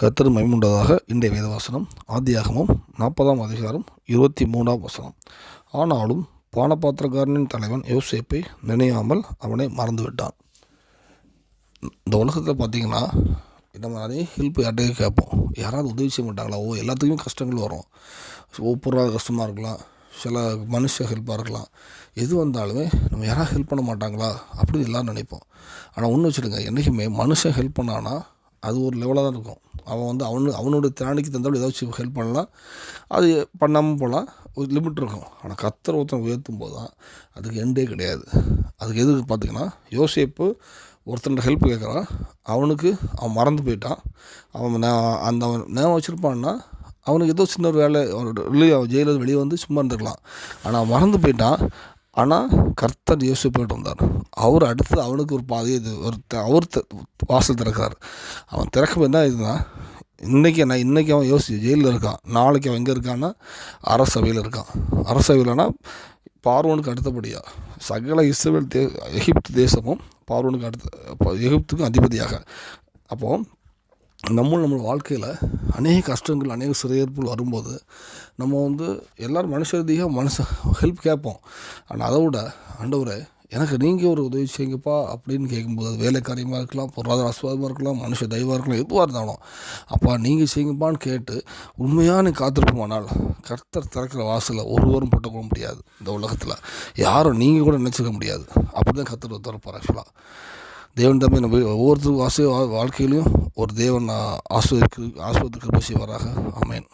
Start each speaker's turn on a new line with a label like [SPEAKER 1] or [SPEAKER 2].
[SPEAKER 1] கர்த்தர் மைமுண்டதாக இன்றைய வேதவாசனம் ஆதியாகமும் நாற்பதாம் அதிகாரம் இருபத்தி மூணாம் வசனம். ஆனாலும் பானபாத்திரக்காரனின் தலைவன் யோசேப்பை நினையாமல் அவனை மறந்து விட்டான் இந்த உலகத்தில் பார்த்தீங்கன்னா நம்ம நிறைய ஹெல்ப் யார்ட்டையும் கேட்போம். யாராவது உதவி செய்ய மாட்டாங்களா? ஓ எல்லாத்துக்குமே கஷ்டங்கள் வரும். ஓ பொருளாதார கஷ்டமாக இருக்கலாம். சில மனுஷ ஹெல்ப்பாக இருக்கலாம். எது வந்தாலுமே நம்ம யாராவது ஹெல்ப் பண்ண மாட்டாங்களா? அப்படின்னு எல்லாம் நினைப்போம். ஆனால் ஒன்று வச்சுடுங்க என்றைக்குமே மனுஷன் ஹெல்ப் பண்ணான்னா அது ஒரு லெவலாக தான் இருக்கும். அவன் வந்து அவனு அவனோட திராணிக்கு தந்தாலும் ஏதாச்சும் ஹெல்ப் பண்ணலாம். அது பண்ணாமல் போகலாம் ஒரு லிமிட் இருக்கும். ஆனால் கத்தர் ஒருத்தன் உயர்த்தும் போது தான் அதுக்கு எண்டே கிடையாது. அதுக்கு எதுக்கு பார்த்தீங்கன்னா யோசேப்பு ஒருத்தன்ட்ட ஹெல்ப் கேட்குறான் அவனுக்கு அவன் மறந்து போயிட்டான். அவன் அந்த அவன் நேரம் வச்சுருப்பான்னா அவனுக்கு ஏதோ சின்ன ஒரு வேலை வெளியே அவன் ஜெயிலில் வெளியே வந்து சும்மா இருந்துக்கலாம் ஆனால் அவன் மறந்து போயிட்டான். ஆனால் கர்த்தர் யோசிப்பிட்டு வந்தார். அவர் அடுத்து அவனுக்கு ஒரு பாதி இது ஒரு அவர் த- வாசல் திறக்கிறார். அவன் திறக்கும் என்ன இதுனா இன்றைக்கி நான் இன்றைக்கி அவன் யோசி ஜெயிலில் இருக்கான். நாளைக்கு அவன் எங்கே இருக்கான்னா அரசவையில் இருக்கான். அரசவையில்னா பார்வனுக்கு அடுத்தபடியாக சகல இஸ்ரேல் தே எகிப்து தேசமும் பார்வனுக்கு அடுத்த எகிப்துக்கும் அதிபதியாக. அப்போது நம்ம நம்ம வாழ்க்கையில் அநேக கஷ்டங்கள் அநேக சிறையேற்புகள் வரும்போது நம்ம வந்து எல்லோரும் மனுஷ ரீதியாக மனுஷ ஹெல்ப் கேட்போம். ஆனால் அதை விட ஆண்டவரே எனக்கு நீங்கள் ஒரு உதவி செய்யுங்கப்பா அப்படின்னு கேட்கும்போது அது வேலை காரியமாக இருக்கலாம் பொருளாதார ஆசீர்வாதமாக இருக்கலாம் மனுஷ தெய்வமாக இருக்கலாம் எதுவாக இருந்தாலும். அப்பா நீங்கள் செய்யுங்கப்பான்னு கேட்டு உண்மையாக நீ காத்திருப்போமானால் கர்த்தர் திறக்கிற வாசலில் ஒருவரும் போட்டுக்கொள்ள முடியாது இந்த உலகத்தில். யாரும் நீங்கள் கூட நினச்சிக்க முடியாது. அப்படி தான் கர்த்தர் திறப்பார் ஆக்சுவலாக தேவன் தம்பி நம்ம ஒவ்வொருத்தரும் ஆசை வாழ்க்கையிலையும் ஒரு தேவன் ஆஸ்வதிக்கு ஆஸ்வதிக்கு செய்வாராக ஆமென்.